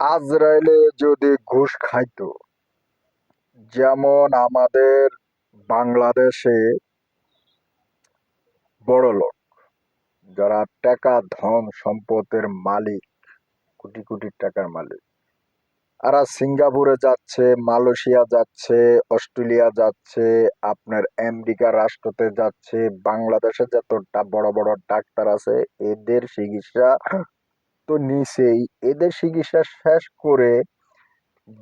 আজরাইলে যদি ঘুষ খাইতো, যেমন আমাদের বাংলাদেশে বড় লোক, যারা টাকা, ধন, সম্পদের মালিক, কোটি কোটি টাকার মালিক এরা সিঙ্গাপুরে যাচ্ছে, মালয়েশিয়া যাচ্ছে, অস্ট্রেলিয়া যাচ্ছে, আপনার আমেরিকা রাষ্ট্রতে যাচ্ছে, বাংলাদেশে যতটা বড় বড় ডাক্তার আছে, এদের চিকিৎসা তো নিচেই এদের চিকিৎসা শেষ করে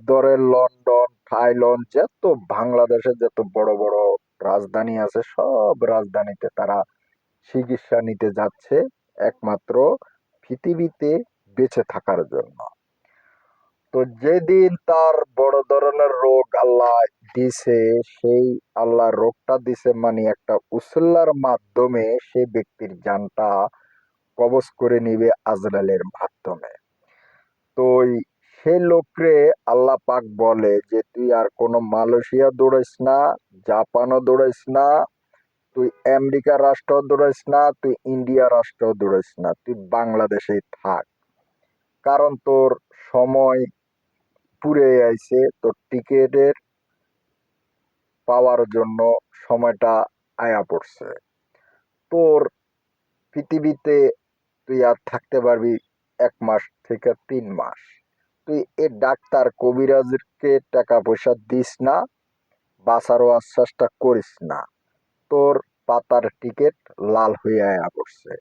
ধরে লন্ডন, থাইল্যান্ড যত বাংলাদেশে যত বড় বড় রাজধানী আছে, সব রাজধানীতে তারা চিকিৎসা নিতে যাচ্ছে একমাত্র পৃথিবীতে বেঁচে থাকার জন্য। তো যেদিন তার বড় ধরনের রোগ আল্লাহ দিছে, সেই আল্লাহ রোগটা দিছে মানে একটা উসল্লার মাধ্যমে সে ব্যক্তির জানটা কবজ করে নিবে আজরালের মাধ্যমে। তো সেই লোকরে আল্লাহ পাক বলে যে, তুই আর কোনো মালয়েশিয়া দৌড়াইস না, জাপানও দৌড়াইস না, তুই আমেরিকা রাষ্ট্র দৌড়াইস না, তুই ইন্ডিয়া রাষ্ট্র দৌড়াইস না, তুই বাংলাদেশেই থাক। কারণ তোর সময় পুরে আইছে, তোর টিকেটের পাওয়ার জন্য সময়টা আয়া পড়ছে। তোর পৃথিবীতে তুই আর থাকতে পারবি এক মাস থেকে তিন মাস। তুই এ ডাক্তার কবিরাজকে টাকা পয়সা দিস না, বাঁচারও আশ্বাসটা করিস না। তোর পাতার টিকিট লাল হয়ে আয়া পড়ছে।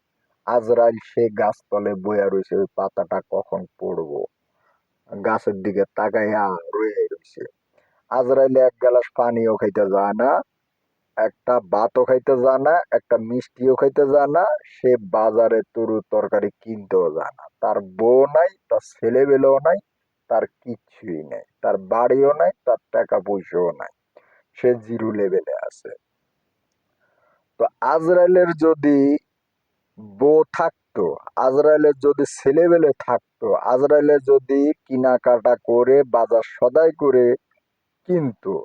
আজরাইল সে গাছতলে বইয়া রয়েছে ওই পাতাটা কখন পড়ব? গাছের দিকে তাকাইয়া রয়ে রয়েছে আজরাইলে এক গ্লাস পানিও খাইতে যায় না। একটা ভাতও খাইতে জানা একটা মিষ্টিও খাইতে জানা সে বাজারে তরু তরকারি কিনতেও জানা তার বউ নাই, তার ছেলে বেলেও নাই, তার কিচ্ছুই নেই। তার বাড়িও নাই, তার টাকা পয়সাও নাই। সে জিরো লেভেলে আছে। তো আজরাইলের যদি বউ থাকতো, আজরাইলের যদি ছেলেবেলে থাকতো, আজরাইলে যদি কেনাকাটা করে, বাজার সদাই করে কিনতো,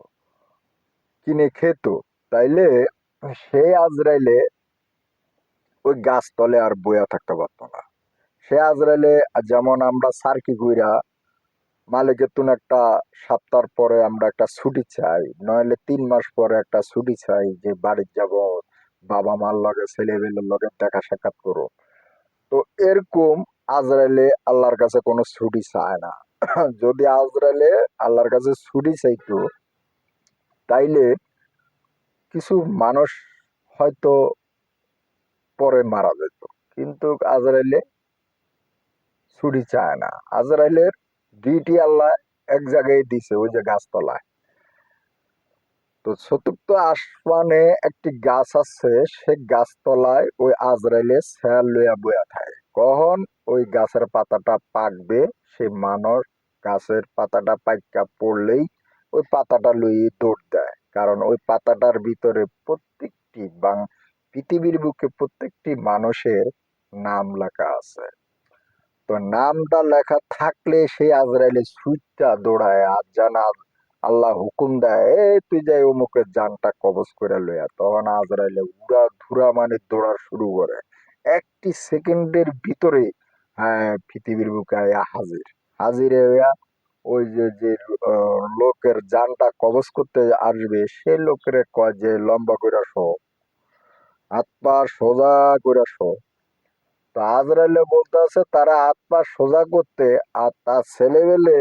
কিনে খেত তাইলে সে আজরাইলে ওই গাছতলে আর বইয়া থাকতে পারতো না। সে আজরাইলে যেমন আমরা সার্কি গুইরা মালিকের তুন একটা সপ্তাহ পরে আমরা একটা ছুটি চাই, নইলে তিন মাস পরে একটা ছুটি চাই যে বাড়ির যাব, বাবা মার লগে, ছেলেবেলের লগে দেখা সাক্ষাৎ করো। তো এরকম আজরাইলে আল্লাহর কাছে কোনো ছুটি চায় না। যদি আজরাইলে আল্লাহর কাছে ছুটি চাইতো, তাইলে কিছু মানুষ হয়তো পরে মারা যেত। কিন্তু আজরাইলে ছুটি চায় না। আজরাইলের ডিউটি আল্লাহ এক জায়গায় দিছে, ওই যে গাছতলায়। তো চতুর্থ আসমানে একটি গাছ আছে, সে গাছতলায় ওই আজরাইলে স্যার লইয়া বইয়া থাকে। কখন ওই গাছের পাতাটা পাকবে, সে মানুষ গাছের পাতাটা পাইকা পড়লেই ওই পাতাটা লইয়ে দৌড় দেয়। কারণ ওই পাতাটার ভিতরে প্রত্যেকটি বাং, পৃথিবীর বুকে প্রত্যেকটি মানুষের নাম লেখা আছে। তো নামটা লেখা থাকলে সে আজরাইলে সুইটটা দৌড়ায় আর জানা আল্লাহ হুকুম দেয়, এ, তুই যাই অমুকের জানটা কবজ করে লইয়া তখন আজরাইলে উড়া ধুরা মানে দৌড়া শুরু করে। একটি সেকেন্ডের ভিতরে হ্যাঁ পৃথিবীর বুকে হাজির। হাজির হইয়া ওই যে যে লোকের জানটা কবজ করতে আসবে সে লোকের কয় যে, লম্বা করে শো। হাত পা সোজা করে শো। তো আজরাইলে বলতে আছে, তারা হাত পা সোজা করতে, আর তার ছেলেবেলে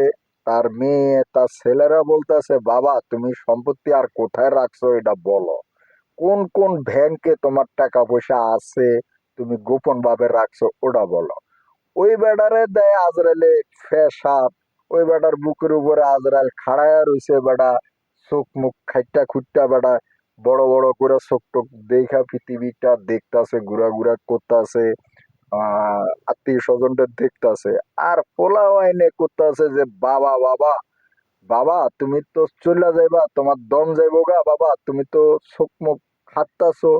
তার মেয়ে, তার ছেলেরা বলতেছে বাবা, তুমি সম্পত্তি আর কোথায় রাখছো, এটা বলো। কোন কোন ব্যাংকে তোমার টাকা পয়সা আছে, তুমি গোপন ভাবে রাখছো, ওটা বলো। ওই বেডারে দেয় আজরাইলে ফেসাব ওই বেটার বুকের উপরে আজরাইল খাড়ায়া রইছে বেটা। চোখ মুখ খাইটা খুঁটটা বেটা। বড় বড় করে চোখ টোক দেখা পৃথিবীটা দেখতাছে, ঘুরা ঘুরা করতেছে আত্মীয় স্বজনদের দেখতাছে। আর পোলা আইনে করতেছে যে, বাবা বাবা বাবা, তুমি তো চলে যাইবা, তোমার দম যাইবো গা, বাবা, তুমি তো চোখ মুখ খাটতাছো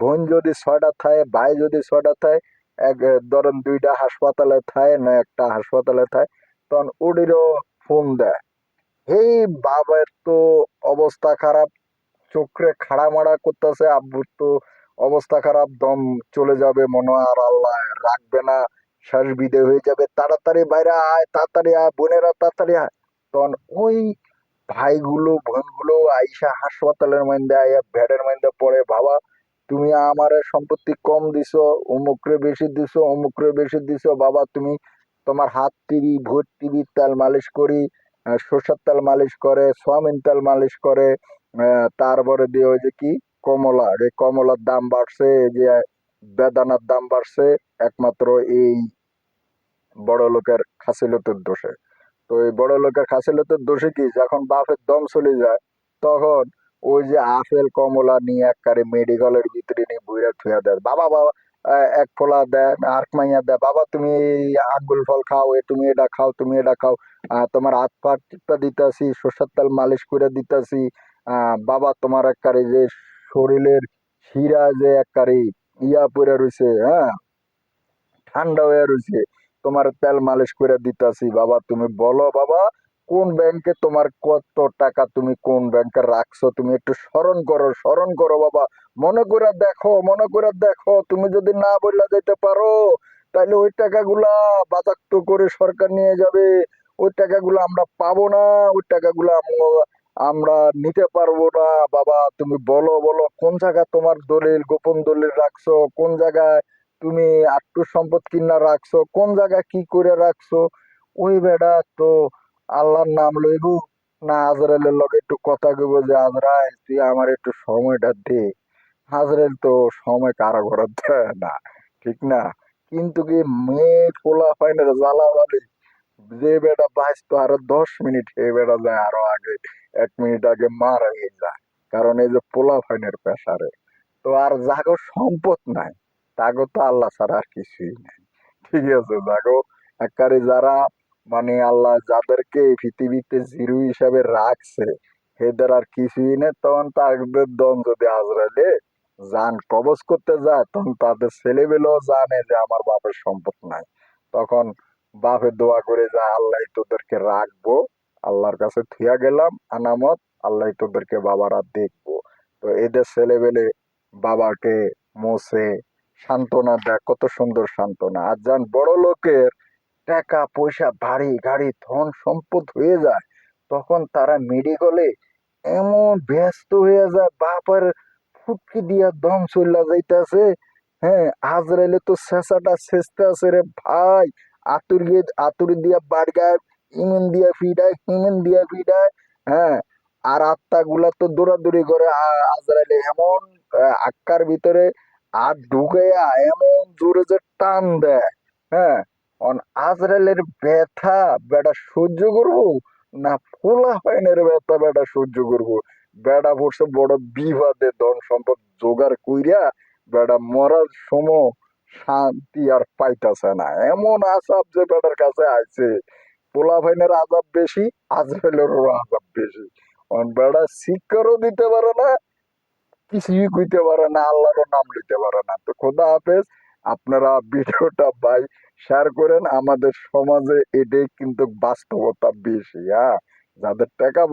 বোন যদি ছয়টা থায়, ভাই যদি ছয়টা থায়, এক, ধরেন দুইটা হাসপাতালে থায়, না একটা হাসপাতালে থায় তখন ওদেরও ফোন দেয়। এই বাবার তো অবস্থা খারাপ, চোখরে খাড়া মাড়া করতেছে, আব্বুর তো অবস্থা খারাপ, দম চলে যাবে মনে আর আল্লাহ রাখবে না, শ্বাস বিদে হয়ে যাবে, তাড়াতাড়ি বাইরে আয়, তাড়াতাড়ি আয়, বোনেরা তাড়াতাড়ি আয়। তখন ওই ভাইগুলো, বোনগুলো আইসা হাসপাতালের মধ্যে আইয়া বেডের মধ্যে পড়ে, বাবা, তুমি আমার সম্পত্তি কম দিছো, অমুকরে বেশি দিছো, অমুকরে বেশি দিছো, বাবা, তুমি তোমার হাত টিভি ভোট টিভি তেল মালিশ করি সরষের তেল মালিশ করে, সোয়াবিন তেল মালিশ করে তারপরে দিয়ে ওই যে কি, কমলা, এই কমলার দাম বাড়ছে যে বেদানার দাম বাড়ছে, একমাত্র এই বড় লোকের খাসিলতের দোষে। তো এই বড় লোকের খাসিলতের দোষে কি, যখন বাপের দম চলে যায়, তখন ওই যে আপেল, কমলা নিয়ে একবারে মেডিকেলের ভিতরে নিয়ে বুইরা থুয়া দেয়। বাবা বাবা এক ফোলা দেয় আর মাইয়া দেয়, বাবা, তুমি এই আঙ্গুল ফল খাও, এ তুমি এটা খাও, তুমি এটা খাও তোমার হাত পা দিতাছি, সর্ষের তেল মালিশ করে দিতাছি বাবা, তোমার একবারে যে শরীরের শিরা যে একবারে ইয়া পরে রইছে হ্যাঁ ঠান্ডা হয়ে রইছে, তোমার তেল মালিশ করে দিতাছি, বাবা, তুমি বলো, বাবা কোন ব্যাংকে তোমার কত টাকা তুমি কোন ব্যাংকে রাখছো? তুমি একটু স্মরণ করো স্মরণ করো বাবা। মনে করে দেখো, মনে করে দেখো। তুমি যদি না বললা যেতে পারো তাহলে ওই টাকাগুলা বাজাক্ত করে সরকার নিয়ে যাবে। ওই টাকাগুলো আমরা পাবো না, ওই টাকাগুলো আম- আমরা নিতে পারব না। বাবা, তুমি বলো বলো, কোন জায়গায় তোমার দলিল, গোপন দলিল রাখছো? কোন জায়গায় তুমি আটটু সম্পদ কিনা রাখছো? কোন জায়গায় কি করে রাখছো? ওই বেড়া তো আল্লাহর নাম লইব। না আজরাইলের লগে একটু কথা কইব যে, আজরাইল, তুই আমার একটু সময়টা দে। আজরাইল তো সময় কারও ঘরে দেয় না, ঠিক না? কিন্তু কি মেয়ে পোলা হয় না জ্বালাবালি যে বেটা বাঁচতো আরও দশ মিনিট এই বেটা যায় আরও আগে। এক মিনিট আগে মারা হয়ে যায়। কারণ এই যে পোলা ফাইনের প্রেসারে। তো আর জাগো সম্পদ নাই। তাগো তো আল্লাহ ছাড়া আর কিছুই নাই। ঠিক আছে জাগো একারে যারা মানে আল্লাহ যাদেরকে এই পৃথিবীতে জিরু হিসাবে রাখছে এদের আর কিছুই নেই, তখন তাদের দম যদি আজরাইলে যান, কবজ করতে যায়, তখন তাদের ছেলেবেলেও জানে যে আমার বাপের সম্পদ নাই। তখন বাপে দোয়া করে যায়, আল্লাহ তোদেরকে রাখব, আল্লাহর কাছে থুয়া গেলাম, আনামত, আল্লাহ তোদেরকে বাবারা দেখব। তো এদের ছেলেবেলে বাবাকে মোছে, সান্ত্বনা দেয়, কত সুন্দর সান্ত্বনা। আর যান বড় লোকের টাকা পয়সা বাড়ি গাড়ি ধন সম্পদ হয়ে যায়। তখন তারা মেডিকেলে এমন ব্যস্ত হয়ে যায় বাপের ফুটকি দিয়া দম চল্লা যাইতাছে। হ্যাঁ আজরাইলে তো শেষাটা শেষতে আছে রে ভাই। আতুর গিয়ে আতুর দিয়া বাড়গায় ইমিন দিয়া ফিডায় হিমেন দিয়া ফিডায় হ্যাঁ। আর আত্মা গুলা তো দৌড়াদৌড়ি করে আ- আজরাইলে এমন আহ, আক্কার ভিতরে আর ঢুকাইয়া এমন জোরে যে টান দেয় হ্যাঁ। অন আজরাইলের ব্যথা, বেটা সহ্য করব? না ফোলা ফাইনের ব্যথা, বেটা সহ্য করব? বেটা পড়ছে বড় বিবাদে ধন সম্পদ জোগাড় কইরা বেটা মরার সময় শান্তি আর পাইতাছে না। এমন আসাব যে বেটার কাছে আইছে। পোলা ভাইনের আজাব বেশি আজরাইলেরও আজাব বেশি। অন বেটা শিক্ষারও দিতে পারে না, কিছুই কইতে পারে না আল্লাহরও নাম লইতে পারে না। তো খোদা হাফেজ, আপনারা ভিডিওটা ভাই শেয়ার করেন আমাদের সমাজে এটাই কিন্তু বাস্তবতা বেশি হ্যাঁ? যাদের টাকা